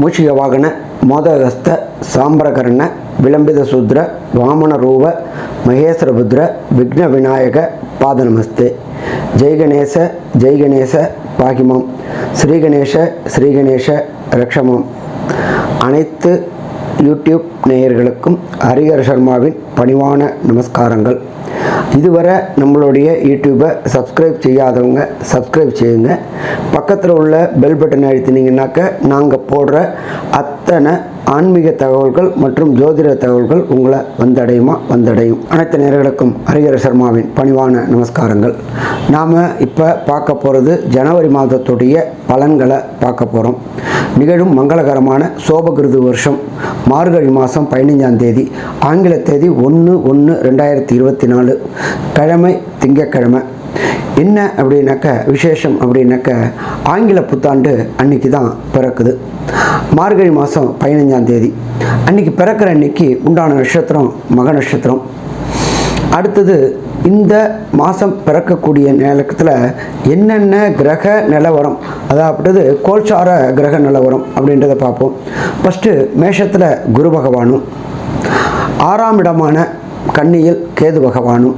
மூஷிக வாகன மோதகஸ்த சாம்பரகர்ண விளம்பித சூத்ர வாமன ரூப மகேஸ்வரபுத்ர விக்ன விநாயக பாதநமஸ்தே ஜெய்கணேச ஜெய்கணேச பாகிமம். ஸ்ரீகணேஷ ஸ்ரீகணேஷ ரக்ஷமம். அனைத்து யூடியூப் நேயர்களுக்கும் ஹரிஹர் சர்மாவின் பணிவான நமஸ்காரங்கள். இதுவரை நம்மளுடைய யூடியூப்பை சப்ஸ்கிரைப் செய்யாதவங்க சப்ஸ்கிரைப் செய்யுங்க. பக்கத்தில் உள்ள பெல் பட்டன் அழுத்தினீங்கன்னாக்க நாங்கள் போடுற அத்தனை ஆன்மீக தகவல்கள் மற்றும் ஜோதிட தகவல்கள் உங்களை வந்தடையுமா? வந்தடையும். அனைத்து நேர்களுக்கும் ஹரிஹர சர்மாவின் பணிவான நமஸ்காரங்கள். நாம் இப்போ பார்க்க போகிறது ஜனவரி மாதத்துடைய பலன்களை பார்க்க போகிறோம் நிகழும் மங்களகரமான சோபகிருது வருஷம் மார்கழி மாதம் பதினைஞ்சாம் தேதி ஆங்கில தேதி ஒன்று ஒன்று ரெண்டாயிரத்தி இருபத்தி நாலு. கிழமை திங்கக்கிழமை. என்ன அப்படின்னாக்க விசேஷம் அப்படின்னாக்க ஆங்கில புத்தாண்டு அன்னைக்கு தான் பிறக்குது. மார்கழி மாதம் பதினஞ்சாம் தேதி. அன்னைக்கு பிறக்கிற அன்னைக்கு உண்டான நட்சத்திரம் மக நட்சத்திரம். அடுத்தது இந்த மாதம் பிறக்கக்கூடிய நேரத்தில் என்னென்ன கிரக நிலவரம் அதாவது கோல்சார கிரக நிலவரம் அப்படின்றத பார்ப்போம். ஃபஸ்ட்டு மேஷத்தில் குரு பகவானும் ஆறாம் இடமான கன்னியில் கேது பகவானும்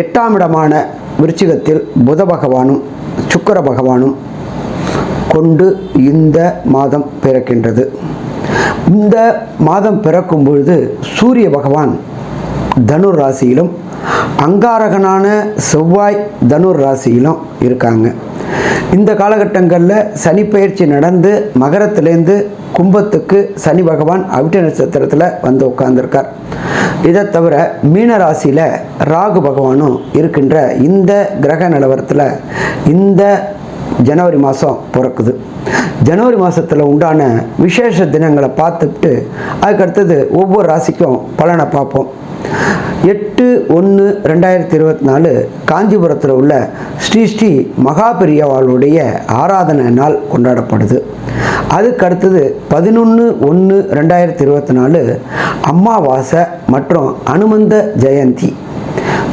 எட்டாம் இடமான விருச்சிகத்தில் புத பகவானும் சுக்கர பகவானும் கொண்டு இந்த மாதம் பிறக்கின்றது. இந்த மாதம் பிறக்கும் பொழுது சூரிய பகவான் தனுர் ராசியிலும் அங்காரகனான செவ்வாய் தனுர் ராசியிலும் இருக்காங்க. இந்த காலகட்டங்களில் சனி பயிற்சி நடந்து மகரத்திலேருந்து கும்பத்துக்கு சனி பகவான் அவிட்ட நட்சத்திரத்தில் வந்து உட்கார்ந்துருக்கார். இதை தவிர மீன ராசியில் ராகு பகவானும் இருக்கின்ற இந்த கிரக நிலவரத்தில் இந்த ஜனவரி மாதம் பிறக்குது. ஜனவரி மாதத்தில் உண்டான விசேஷ தினங்களை பார்த்துட்டு அதுக்கடுத்தது ஒவ்வொரு ராசிக்கும் பலனை பார்ப்போம். எட்டு ஒன்று ரெண்டாயிரத்தி இருபத்தி நாலு காஞ்சிபுரத்தில் உள்ள ஸ்ரீ ஸ்ரீ மகாபெரியவாளுடைய ஆராதனை நாள் கொண்டாடப்படுது. அதுக்கு அடுத்தது பதினொன்று ஒன்று ரெண்டாயிரத்தி இருபத்தி நாலு அம்மாவாசை மற்றும் அனுமந்த ஜெயந்தி.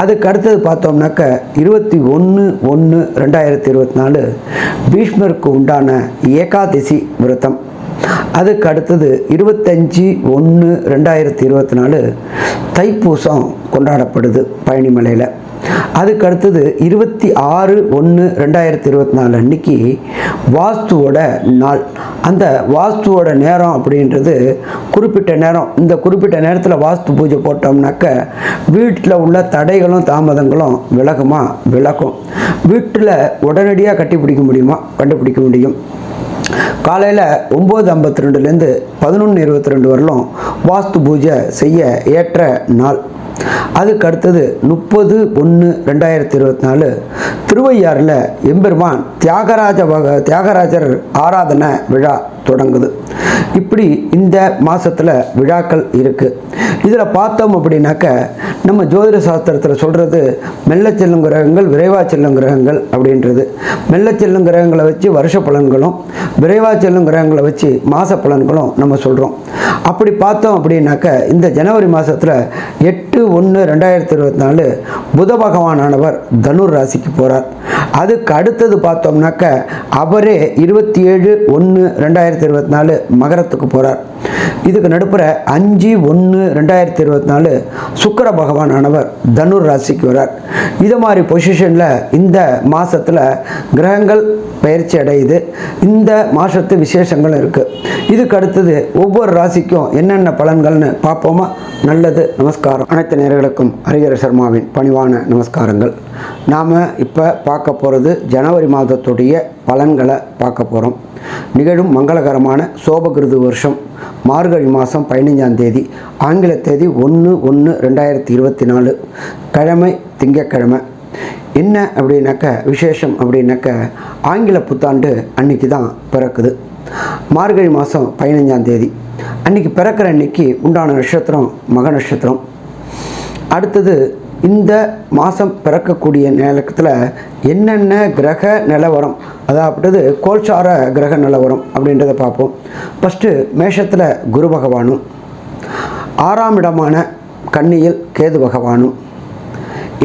அதுக்கு அடுத்தது பார்த்தோம்னாக்க இருபத்தி ஒன்று ஒன்று ரெண்டாயிரத்தி இருபத்தி நாலு பீஷ்மருக்கு உண்டான ஏகாதசி விரதம். அதுக்கு அடுத்தது இருபத்தஞ்சி ஒன்று ரெண்டாயிரத்தி இருபத்தி நாலு தைப்பூசம் கொண்டாடப்படுது பழனிமலையில். அதுக்கு அடுத்தது இருபத்தி ஆறு ஒன்று ரெண்டாயிரத்தி இருபத்தி நாலு அன்னைக்கு வாஸ்துவோட நாள். அந்த வாஸ்துவோட நேரம் அப்படின்றது குறிப்பிட்ட நேரம். இந்த குறிப்பிட்ட நேரத்தில் வாஸ்து பூஜை போட்டோம்னாக்க வீட்டில் உள்ள தடைகளும் தாமதங்களும் விலகுமா? விலகும். வீட்டில் உடனடியாக கட்டிப்பிடிக்க முடியுமா? கண்டுபிடிக்க முடியும். காலையில் ஒம்பது ஐம்பத்தி ரெண்டுலேருந்து பதினொன்று இருபத்தி ரெண்டு வரலும் வாஸ்து பூஜை செய்ய ஏற்ற நாள். அதுக்கு அடுத்தது முப்பது ஒன்று ரெண்டாயிரத்தி இருபத்தி நாலு திருவையாறில் எம்பெருமான் தியாகராஜ வக தியாகராஜர் ஆராதனை விழா தொடங்குது. இப்படி இந்த மாதத்தில் விழாக்கள் இருக்குது இதில் பார்த்தோம் அப்படின்னாக்க நம்ம ஜோதிட சாஸ்திரத்தில் சொல்கிறது மெல்ல செல்லும் கிரகங்கள் விரைவாக செல்லும் கிரகங்கள் அப்படின்றது. மெல்ல செல்லும் கிரகங்களை வச்சு வருஷ பலன்களும் விரைவாக செல்லும் கிரகங்களை வச்சு மாத பலன்களும் நம்ம சொல்கிறோம் அப்படி பார்த்தோம் அப்படின்னாக்க இந்த ஜனவரி மாதத்தில் எட்டு ஒன்று ரெண்டாயிரத்தி இருபத்தி நாலு புத பகவானானவர் தனுர் ராசிக்கு போகிறார் அதுக்கு அடுத்தது பார்த்தோம்னாக்க அவரே இருபத்தி ஏழு ஒன்று ரெண்டாயிரத்தி இருபத்தி நாலு மகரத்துக்கு போகிறார் இதுக்கு நடுப்புற அஞ்சு ஒன்று ரெண்டாயிரத்தி இருபத்தி நாலு சுக்கர பகவானானவர் தனுர் ராசிக்கு வரார். இது மாதிரி பொசிஷனில் இந்த மாதத்தில் கிரகங்கள் பயிற்சி அடையுது. இந்த மாதத்து விசேஷங்களும் இருக்குது இதுக்கு அடுத்தது ஒவ்வொரு ராசிக்கும் என்னென்ன பலன்கள்னு பார்ப்போமா? நல்லது நமஸ்காரம். அனைத்து நேர்களுக்கும் ஹரிஹர சர்மாவின் பணிவான நமஸ்காரங்கள். நாம் இப்போ பார்க்க போகிறது ஜனவரி மாதத்துடைய பலன்களை பார்க்க போகிறோம் நிகழும் மங்களகரமான சோபகிருது வருஷம் மார்கழி மாதம் பதினைஞ்சாம் தேதி ஆங்கில தேதி ஒன்று ஒன்று ரெண்டாயிரத்தி இருபத்தி நாலு கிழமை திங்கக்கிழமை என்ன அப்படின்னாக்க விசேஷம் அப்படின்னாக்க ஆங்கில புத்தாண்டு அன்னைக்கு தான் பிறக்குது. மார்கழி மாதம் பதினைஞ்சாம் தேதி. அன்னைக்கு பிறக்கிற அன்னைக்கு உண்டான நட்சத்திரம் மக நட்சத்திரம். அடுத்தது இந்த மாதம் பிறக்கக்கூடிய நேரத்தில் என்னென்ன கிரக நிலவரம் அதாவது கோல்சார கிரக நிலவரம் அப்படின்றத பார்ப்போம். ஃபஸ்ட்டு மேஷத்தில் குரு பகவானும் ஆறாம் இடமான கன்னியில் கேது பகவானும்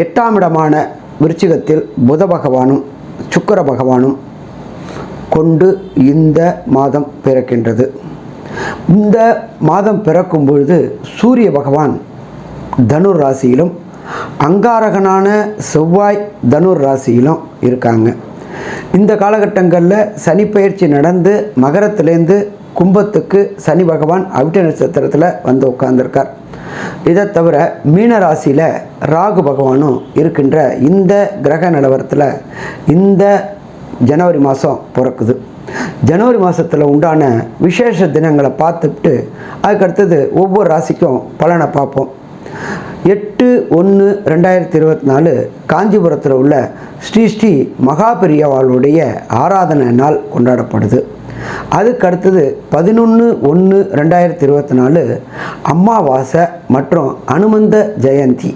எட்டாம் இடமான விருச்சிகத்தில் புத பகவானும் சுக்கர பகவானும் கொண்டு இந்த மாதம் பிறக்கின்றது. இந்த மாதம் பிறக்கும் பொழுது சூரிய பகவான் தனுர் ராசியிலும் அங்காரகனான செவ்வாய் தனுர் ராசியிலும் இருக்காங்க. இந்த காலகட்டங்களில் சனி பயிற்சி நடந்து மகரத்திலேருந்து கும்பத்துக்கு சனி பகவான் அவிட்ட நட்சத்திரத்தில் வந்து உட்கார்ந்துருக்கார். இதை தவிர மீன ராசியில் ராகு பகவானும் இருக்கின்ற இந்த கிரக நிலவரத்தில் இந்த ஜனவரி மாதம் பிறக்குது. ஜனவரி மாதத்தில் உண்டான விசேஷ தினங்களை பார்த்துட்டு அதுக்கடுத்தது ஒவ்வொரு ராசிக்கும் பலனை பார்ப்போம். எட்டு ஒன்று ரெண்டாயிரத்தி இருபத்தி நாலு காஞ்சிபுரத்தில் உள்ள ஸ்ரீ ஸ்ரீ மகாபெரியவாளுடைய ஆராதனை நாள் கொண்டாடப்படுது. அதுக்கு அடுத்தது பதினொன்று ஒன்று ரெண்டாயிரத்தி இருபத்தி நாலு அம்மாவாசை மற்றும் அனுமந்த ஜெயந்தி.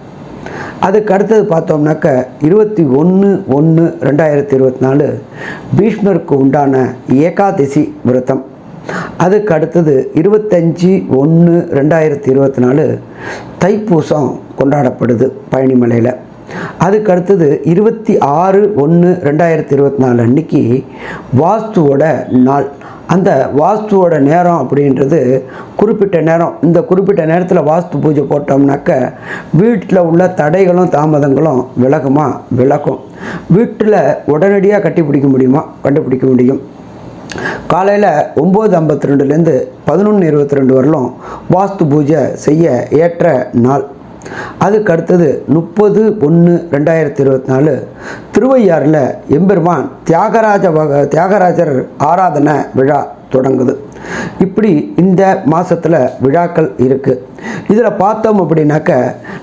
அதுக்கு அடுத்தது பார்த்தோம்னாக்க இருபத்தி ஒன்று ஒன்று ரெண்டாயிரத்தி இருபத்தி நாலு பீஷ்மருக்கு உண்டான ஏகாதசி விரதம். அதுக்கு அடுத்தது இருபத்தஞ்சி ஒன்று ரெண்டாயிரத்தி இருபத்தி நாலு தைப்பூசம் கொண்டாடப்படுது பழனிமலையில். அதுக்கு அடுத்தது இருபத்தி ஆறு ஒன்று ரெண்டாயிரத்தி இருபத்தி நாலு அன்னைக்கு வாஸ்துவோட நாள். அந்த வாஸ்துவோட நேரம் அப்படின்றது குறிப்பிட்ட நேரம். இந்த குறிப்பிட்ட நேரத்தில் வாஸ்து பூஜை போட்டோம்னாக்க வீட்டில் உள்ள தடைகளும் தாமதங்களும் விலகுமா? விலகும். வீட்டில் உடனடியாக கட்டிப்பிடிக்க முடியுமா? கண்டுபிடிக்க முடியும். காலையில் ஒம்பது ஐம்பத்தி ரெண்டுலேருந்து பதினொன்று இருபத்தி ரெண்டு வரலும் வாஸ்து பூஜை செய்ய ஏற்ற நாள். அதுக்கு அடுத்தது முப்பது ஒன்று ரெண்டாயிரத்தி இருபத்தி நாலு திருவையாறில் எம்பெருமான் தியாகராஜ வக தியாகராஜர் ஆராதனை விழா தொடங்குது. இப்படி இந்த மாதத்தில் விழாக்கள் இருக்குது இதில் பார்த்தோம் அப்படின்னாக்க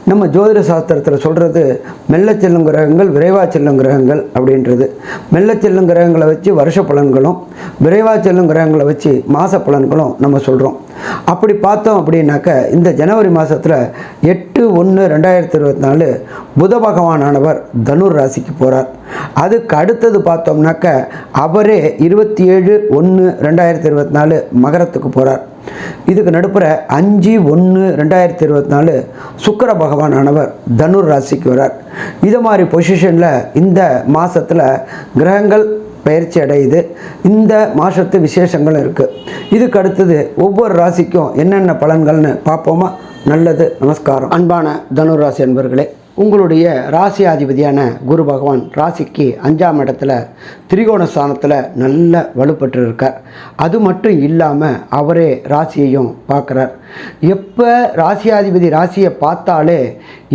நம்ம ஜோதிட சாஸ்திரத்தில் சொல்கிறது மெல்ல செல்லும் கிரகங்கள் விரைவாக செல்லும் கிரகங்கள் அப்படின்றது. மெல்ல செல்லும் கிரகங்களை வச்சு வருஷ பலன்களும் விரைவாக செல்லும் கிரகங்களை வச்சு மாத பலன்களும் நம்ம சொல்கிறோம் அப்படி பார்த்தோம் அப்படின்னாக்க இந்த ஜனவரி மாதத்தில் எட்டு ஒன்று ரெண்டாயிரத்தி இருபத்தி நாலு புத பகவானானவர் தனுர் ராசிக்கு போகிறார் அதுக்கு அடுத்தது பார்த்தோம்னாக்க அவரே இருபத்தி ஏழு ஒன்று ரெண்டாயிரத்தி இருபத்தி நாலு மகரத்துக்கு போகிறார் இதுக்கு நடுப்புற அஞ்சு ஒன்று ரெண்டாயிரத்தி இருபத்தி நாலு சுக்கர பகவானானவர் தனுர் ராசிக்கு வரார். இது மாதிரி பொசிஷனில் இந்த மாதத்தில் கிரகங்கள் பயிற்சி அடையுது. இந்த மாதத்து விசேஷங்களும் இருக்குது இதுக்கு அடுத்தது ஒவ்வொரு ராசிக்கும் என்னென்ன பலன்கள்னு பார்ப்போமா? நல்லது நமஸ்காரம். அன்பான தனுராசி அன்பர்களே உங்களுடைய ராசியாதிபதியான குரு பகவான் ராசிக்கு அஞ்சாம் இடத்துல திரிகோண ஸ்தானத்தில் நல்ல வலுப்பட்டு இருக்கார் அது மட்டும் இல்லாமல் அவரே ராசியையும் பார்க்குறார். எப்போ ராசியாதிபதி ராசியை பார்த்தாலே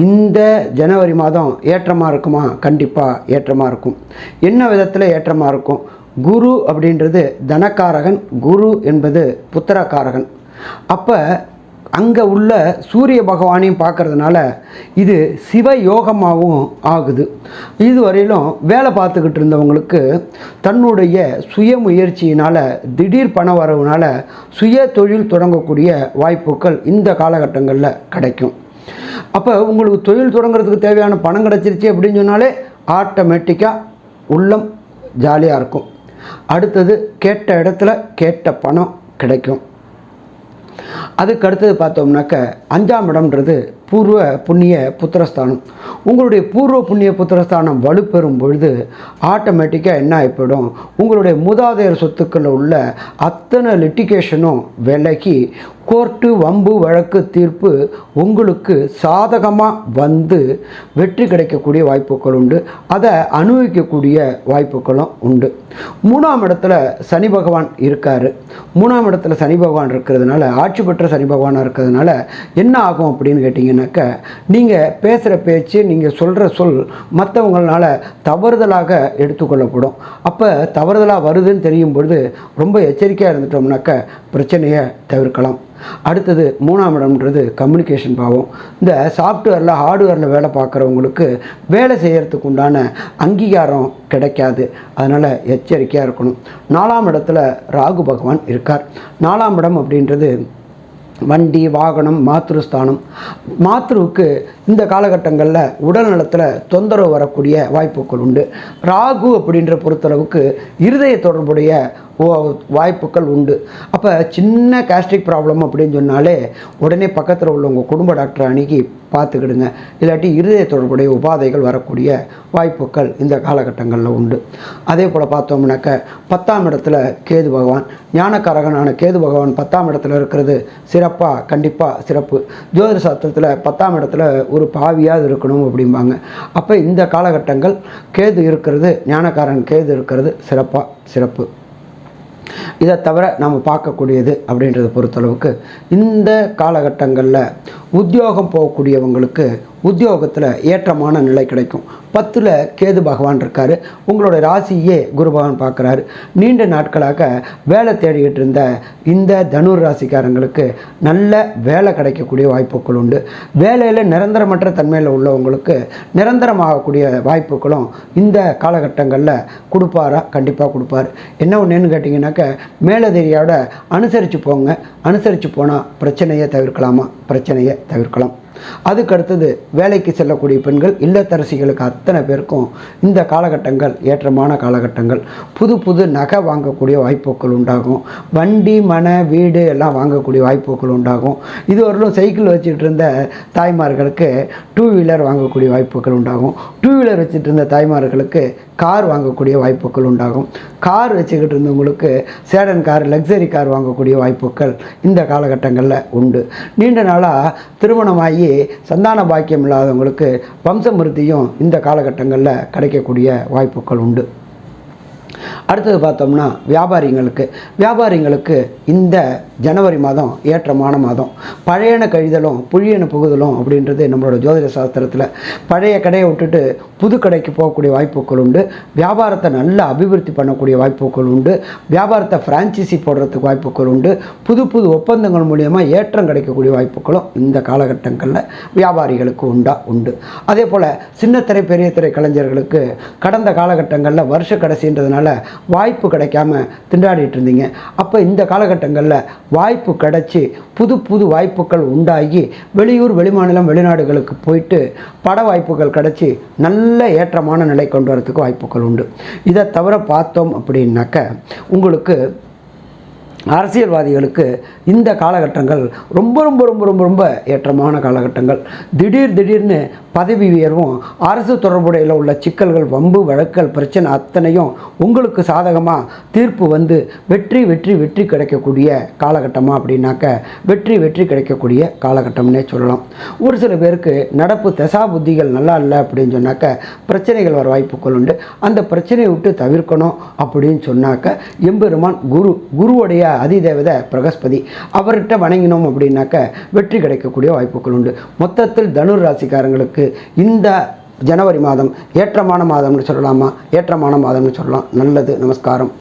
இந்த ஜனவரி மாதம் ஏற்றமாக இருக்குமா? கண்டிப்பாக ஏற்றமாக இருக்கும். என்ன விதத்தில் ஏற்றமாக இருக்கும்? குரு அப்படின்றது தனக்காரகன் குரு என்பது புத்திரக்காரகன். அப்போ அங்கே உள்ள சூரிய பகவானையும் பார்க்கறதுனால இது சிவ யோகமாகவும் ஆகுது. இதுவரையிலும் வேலை பார்த்துக்கிட்டு இருந்தவங்களுக்கு தன்னுடைய சுய முயற்சியினால் திடீர் பண வரவுனால சுய தொழில் தொடங்கக்கூடிய வாய்ப்புகள் இந்த காலகட்டங்களில் கிடைக்கும். அப்போ உங்களுக்கு தொழில் தொடங்குறதுக்கு தேவையான பணம் கிடச்சிருச்சு அப்படின்னு சொன்னாலே ஆட்டோமேட்டிக்காக உள்ளம் ஜாலியாக இருக்கும். அடுத்தது கேட்ட இடத்துல கேட்ட பணம் கிடைக்கும். அதுக்கு அடுத்தது பார்த்தோம்னாக்க அஞ்சாம் இடம்ன்றது பூர்வ புண்ணிய புத்திரஸ்தானம். உங்களுடைய பூர்வ புண்ணிய புத்திரஸ்தானம் வலுப்பெறும் பொழுது ஆட்டோமேட்டிக்காக என்ன ஆகிப்படும் உங்களுடைய மூதாதையர் சொத்துக்களில் உள்ள அத்தனை லிட்டிகேஷனும் விலகி கோர்ட்டு வம்பு வழக்கு தீர்ப்பு உங்களுக்கு சாதகமாக வந்து வெற்றி கிடைக்கக்கூடிய வாய்ப்புகள் உண்டு. அதை அனுபவிக்கக்கூடிய வாய்ப்புகளும் உண்டு. மூணாம் இடத்துல சனி பகவான் இருக்கார். மூணாம் இடத்துல சனி பகவான் இருக்கிறதுனால ஆட்சி பெற்ற சனி பகவானாக இருக்கிறதுனால என்ன ஆகும் அப்படின்னு கேட்டிங்கன்னா அப்படின்னாக்க நீங்கள் பேசுகிற பேச்சு நீங்கள் சொல்கிற சொல் மற்றவங்களால தவறுதலாக எடுத்துக்கொள்ளப்படும் அப்போ தவறுதலாக வருதுன்னு தெரியும் பொழுது ரொம்ப எச்சரிக்கையாக இருந்துட்டோம்னாக்க பிரச்சனையை தவிர்க்கலாம். அடுத்தது மூணாம் இடம்ன்றது கம்யூனிகேஷன் பாவம். இந்த சாஃப்ட்வேரில் ஹார்ட்வேரில் வேலை பார்க்குறவங்களுக்கு வேலை செய்கிறதுக்கு உண்டான அங்கீகாரம் கிடைக்காது. அதனால் எச்சரிக்கையாக இருக்கணும். நாலாம் இடத்துல ராகு பகவான் இருக்கார். நாலாம் இடம் அப்படின்றது வண்டி வாகனம் மாத்ருஸ்தானம். மாத்ருவுக்கு இந்த காலகட்டங்களில் உடல் நலத்தில் தொந்தரவு வரக்கூடிய வாய்ப்புகள் உண்டு. ராகு அப்படின்ற பொறுத்தளவுக்கு இருதய தொடர்புடைய ஓ- வாய்ப்புகள் உண்டு. அப்போ சின்ன கேஸ்ட்ரிக் ப்ராப்ளம் அப்படின்னு சொன்னாலே உடனே பக்கத்தில் உள்ள உங்கள் குடும்ப டாக்டரை அணுகி பார்த்துக்கிடுங்க. இல்லாட்டி இருதய தொடர்புடைய உபாதைகள் வரக்கூடிய வாய்ப்புகள் இந்த காலகட்டங்களில் உண்டு. அதே போல் பார்த்தோம்னாக்க பத்தாம் இடத்துல கேது பகவான் ஞானக்காரகனான கேது பகவான் பத்தாம் இடத்துல இருக்கிறது சிறப்பாக கண்டிப்பாக சிறப்பு. ஜோதிட சாஸ்திரத்தில் பத்தாம் இடத்துல ஒரு பாவியாவது இருக்கணும் அப்படிம்பாங்க. அப்போ இந்த காலகட்டங்கள் கேது இருக்கிறது ஞானக்காரன் கேது இருக்கிறது சிறப்பாக சிறப்பு. இதை தவிர நாம் பார்க்கக்கூடியது அப்படின்றத பொறுத்தளவுக்கு இந்த காலகட்டங்களில் உத்தியோகம் போகக்கூடியவங்களுக்கு உத்தியோகத்தில் ஏற்றமான நிலை கிடைக்கும். பத்தில் கேது பகவான் இருக்கார். உங்களோட ராசியே குரு பகவான் பார்க்குறாரு நீண்ட நாட்களாக வேலை தேடிக்கிட்டு இருந்த இந்த தனுர் ராசிக்காரங்களுக்கு நல்ல வேலை கிடைக்கக்கூடிய வாய்ப்புகள் உண்டு. வேலையில் நிரந்தரமற்ற தன்மையில் உள்ளவங்களுக்கு நிரந்தரமாகக்கூடிய வாய்ப்புகளும் இந்த காலகட்டங்களில் கொடுப்பாரா? கண்டிப்பாக கொடுப்பாரு. என்ன ஒன்றுன்னு கேட்டிங்கனாக்க மேலதிரியோட அனுசரித்து போங்க. அனுசரித்து போனால் பிரச்சனையை தவிர்க்கலாமா? பிரச்சனையை தவிர்க்கலாம். அதுக்கு அடுத்தது வேலைக்கு செல்லக்கூடிய பெண்கள் இல்லத்தரசிகளுக்கு அத்தனை பேருக்கும் இந்த காலகட்டங்கள் ஏற்றமான காலகட்டங்கள். புது புது நகை வாங்கக்கூடிய வாய்ப்புகள் உண்டாகும். வண்டி மனை வீடு எல்லாம் வாங்கக்கூடிய வாய்ப்புகள் உண்டாகும். இதுவரையிலும் சைக்கிள் வச்சுட்டு இருந்த தாய்மார்களுக்கு டூ வீலர் வாங்கக்கூடிய வாய்ப்புகள் உண்டாகும். டூ வீலர் வச்சுட்டு இருந்த தாய்மார்களுக்கு கார் வாங்கக்கூடிய வாய்ப்புகள் உண்டாகும். கார் வச்சுக்கிட்டு இருந்தவங்களுக்கு சேடன் கார் லக்ஸரி கார் வாங்கக்கூடிய வாய்ப்புகள் இந்த காலகட்டங்களில் உண்டு. நீண்ட நாளாக திருமணமாகி சந்தான பாக்கியம் இல்லாதவங்களுக்கு வம்சமிருத்தியும் இந்த காலகட்டங்களில் கிடைக்கக்கூடிய வாய்ப்புகள் உண்டு. அடுத்தது பார்த்தோம்னா வியாபாரிங்களுக்கு. வியாபாரிங்களுக்கு இந்த ஜனவரி மாதம் ஏற்றமான மாதம். பழையன கழிதலும் புழியன புகுதலும் அப்படின்றது நம்மளோட ஜோதிட சாஸ்திரத்தில். பழைய கடையை விட்டுட்டு புது கடைக்கு போகக்கூடிய வாய்ப்புகள் உண்டு. வியாபாரத்தை நல்லா அபிவிருத்தி பண்ணக்கூடிய வாய்ப்புகள் உண்டு. வியாபாரத்தை ஃப்ரான்ச்சைசி போடுறதுக்கு வாய்ப்புகள் உண்டு. புது புது ஒப்பந்தங்கள் மூலியமாக ஏற்றம் கிடைக்கக்கூடிய வாய்ப்புகளும் இந்த காலகட்டங்களில் வியாபாரிகளுக்கு உண்டா? உண்டு. அதே போல் சின்ன திரை பெரிய திரை கலைஞர்களுக்கு கடந்த காலகட்டங்களில் வருஷ கடைசின்றதுனால வாய்ப்பு கிடைக்காம திண்டாடிட்டு இருந்தீங்க. அப்போ இந்த காலகட்டங்களில் வாய்ப்பு கிடைச்சி புது புது வாய்ப்புகள் உண்டாகி வெளியூர் வெளிமாநிலம் வெளிநாடுகளுக்கு போயிட்டு பட வாய்ப்புகள் கிடைச்சி நல்ல ஏற்றமான நிலை கொண்டு வரதுக்கு வாய்ப்புகள் உண்டு. இதை தவிர பார்த்தோம் அப்படின்னாக்க உங்களுக்கு அரசியல்வாதிகளுக்கு இந்த காலகட்டங்கள் ரொம்ப ரொம்ப ரொம்ப ரொம்ப ரொம்ப ஏற்றமான காலகட்டங்கள். திடீர் திடீர்னு பதவி உயர்வும் அரசு தொடர்புடையில் உள்ள சிக்கல்கள் வம்பு வழக்கல் பிரச்சனை அத்தனையும் உங்களுக்கு சாதகமாக தீர்ப்பு வந்து வெற்றி வெற்றி வெற்றி கிடைக்கக்கூடிய காலகட்டமாக அப்படின்னாக்க வெற்றி வெற்றி கிடைக்கக்கூடிய காலகட்டம்னே சொல்லலாம். ஒரு சில பேருக்கு நடப்பு தசா புத்திகள் நல்லா இல்லை அப்படின்னு சொன்னாக்க பிரச்சனைகள் வர வாய்ப்புகள் உண்டு. அந்த பிரச்சனையை விட்டு தவிர்க்கணும் அப்படின்னு சொன்னாக்க எம்பெருமான் குரு குருவுடைய அதிதேவதை பிரகஸ்பதி அவர்கிட்ட வணங்கினோம் அப்படின்னாக்க வெற்றி கிடைக்கக்கூடிய வாய்ப்புகள் உண்டு. மொத்தத்தில் தனுர் ராசிக்காரங்களுக்கு இந்த ஜனவரி மாதம் ஏற்றமான மாதம்னு சொல்லலாமா? ஏற்றமான மாதம்னு சொல்லலாம். நல்லது. நமஸ்காரம்.